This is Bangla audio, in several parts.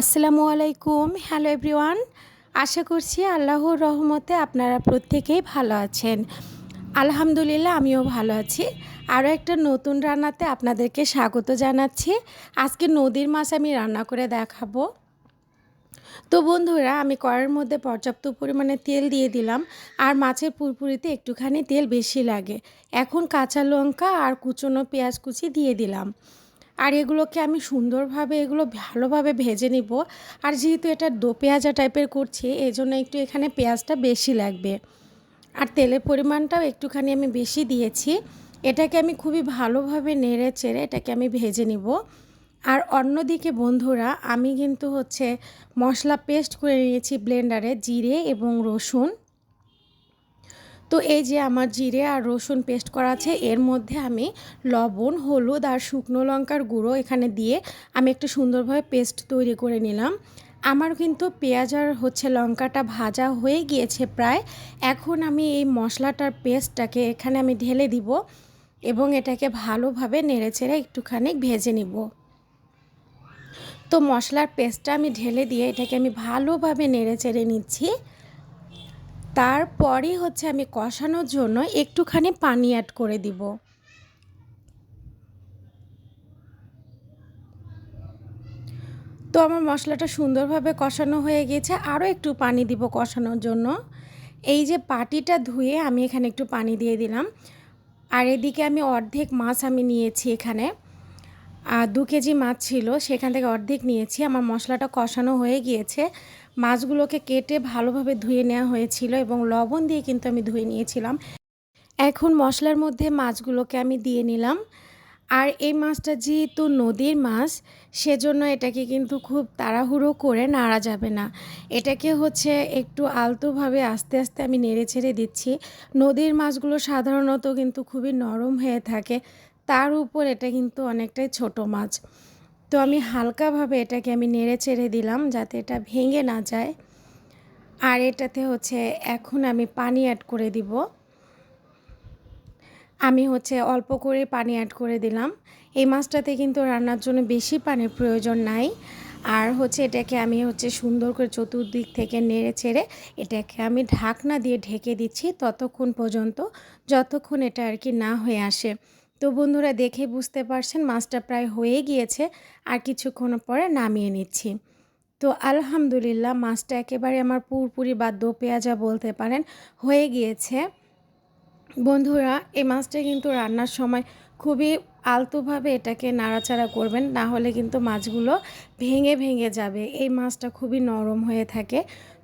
আসসালামু আলাইকুম। হ্যালো এভরিওয়ান আশা করছি আল্লাহর রহমতে আপনারা প্রত্যেকেই ভালো আছেন। আলহামদুলিল্লাহ, আমিও ভালো আছি। আরও একটা নতুন রান্নাতে আপনাদেরকে স্বাগত জানাচ্ছি। আজকে নদীর মাছ আমি রান্না করে দেখাবো। তো বন্ধুরা, আমি কড়ার মধ্যে পর্যাপ্ত পরিমাণে তেল দিয়ে দিলাম। আর মাছের পুরপুরিতে একটুখানি তেল বেশি লাগে। এখন কাঁচা লঙ্কা আর কুচনো পেঁয়াজ কুচি দিয়ে দিলাম। আর এগুলোকে আমি সুন্দরভাবে, এগুলো ভালোভাবে ভেজে নিব। আর যেহেতু এটা দো পেঁয়াজা টাইপের করছি এই জন্য একটু এখানে পেঁয়াজটা বেশি লাগবে। আর তেলের পরিমাণটাও একটুখানি আমি বেশি দিয়েছি। এটাকে আমি খুবই ভালোভাবে নেড়ে চেড়ে এটাকে আমি ভেজে নিব। আর অন্যদিকে বন্ধুরা, আমি কিন্তু হচ্ছে মশলা পেস্ট করে নিয়েছি ব্লেন্ডারে, জিরে এবং রসুন। তো এই যে আমার জিরে আর রসুন পেস্ট করা আছে, এর মধ্যে আমি লবণ, হলুদ আর শুকনো লঙ্কার গুঁড়ো এখানে দিয়ে আমি একটু সুন্দরভাবে পেস্ট তৈরি করে নিলাম। আমার কিন্তু পেঁয়াজ আর হচ্ছে লঙ্কাটা ভাজা হয়ে গিয়েছে প্রায়। এখন আমি এই মশলাটার পেস্টটাকে এখানে আমি ঢেলে দিব এবং এটাকে ভালোভাবে নেড়ে চেড়ে একটুখানি ভেজে নিব। তো মশলার পেস্টটা আমি ঢেলে দিয়ে এটাকে আমি ভালোভাবে নেড়ে চেড়ে নিচ্ছি। তারপরে হচ্ছে আমি কষানোর জন্য একটুখানি পানি অ্যাড করে দিব। তো আমার মশলাটা সুন্দরভাবে কষানো হয়ে গেছে, আরও একটু পানি দিব কষানোর জন্য। এই যে পাটিটা ধুয়ে আমি এখানে একটু পানি দিয়ে দিলাম। আর এদিকে আমি অর্ধেক মাছ আমি নিয়েছি এখানে। দু কেজি মাছ ছিল, সেখান থেকে অর্ধেক নিয়েছি। আমার মশলাটা কষানো হয়ে গিয়েছে। মাছগুলোকে কেটে ভালোভাবে ধুয়ে নেওয়া হয়েছিল এবং লবণ দিয়ে কিন্তু আমি ধুয়ে নিয়েছিলাম। এখন মশলার মধ্যে মাছগুলোকে আমি দিয়ে নিলাম। আর এই মাছটা যেহেতু নদীর মাছ, সেজন্য এটাকে কিন্তু খুব তাড়াহুড়ো করে নাড়া যাবে না। এটাকে হচ্ছে একটু আলতোভাবে আস্তে আস্তে আমি নেড়ে ছেড়ে দিচ্ছি। নদীর মাছগুলো সাধারণত কিন্তু খুবই নরম হয়ে থাকে। তার উপর এটা কিন্তু অনেকটাই ছোট মাছ। তো আমি হালকাভাবে এটাকে আমি নেড়ে চেড়ে দিলাম যাতে এটা ভেঙে না যায়। আর এটাতে হচ্ছে এখন আমি পানি অ্যাড করে দিব। আমি হচ্ছে অল্প করে পানি অ্যাড করে দিলাম। এই মাছটাতে কিন্তু রান্নার জন্য বেশি পানির প্রয়োজন নাই। আর হচ্ছে এটাকে আমি হচ্ছে সুন্দর করে চতুর্দিক থেকে নেড়ে ছেড়ে এটাকে আমি ঢাকনা দিয়ে ঢেকে দিচ্ছি ততক্ষণ পর্যন্ত, যতক্ষণ এটা আর কি না হয়ে আসে। তো বন্ধুরা দেখে বুঝতে পারছেন মাছটা প্রায় হয়ে গিয়েছে, আর কিছুক্ষণ পরে নামিয়ে নিচ্ছি। তো আলহামদুলিল্লাহ মাছটা একেবারে আমার পুরপুরি বা দো পেঁয়াজা বলতে পারেন হয়ে গিয়েছে। বন্ধুরা এই মাছটা কিন্তু রান্নার সময় খুবই আলতোভাবে এটাকে নাড়াচাড়া করবেন, না হলে কিন্তু মাছগুলো ভেঙে ভেঙে যাবে। এই মাছটা খুবই নরম হয়ে থাকে।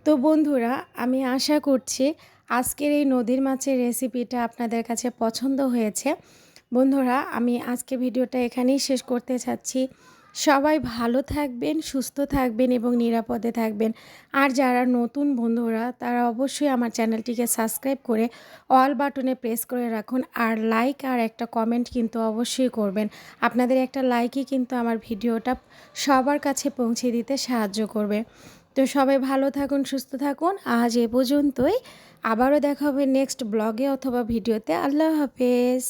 তো বন্ধুরা আমি আশা করছি আজকের এই নদীর মাছের রেসিপিটা আপনাদের কাছে পছন্দ হয়েছে। বন্ধুরা, আমি আজকে ভিডিওটা এখানেই শেষ করতে চাচ্ছি। সবাই ভালো থাকবেন, সুস্থ থাকবেন এবং নিরাপদে থাকবেন। আর যারা নতুন বন্ধুরা, তারা অবশ্যই আমার চ্যানেলটিকে সাবস্ক্রাইব করে অল বাটনে প্রেস করে রাখুন। আর লাইক আর একটা কমেন্ট কিন্তু অবশ্যই করবেন। আপনাদের একটা লাইকই কিন্তু আমার ভিডিওটা সবার কাছে পৌঁছে দিতে সাহায্য করবে। তো সবাই ভালো থাকুন, সুস্থ থাকুন। আজ এ পর্যন্তই। আবারও দেখা হবে নেক্সট ব্লগে অথবা ভিডিওতে। আল্লাহ হাফেজ।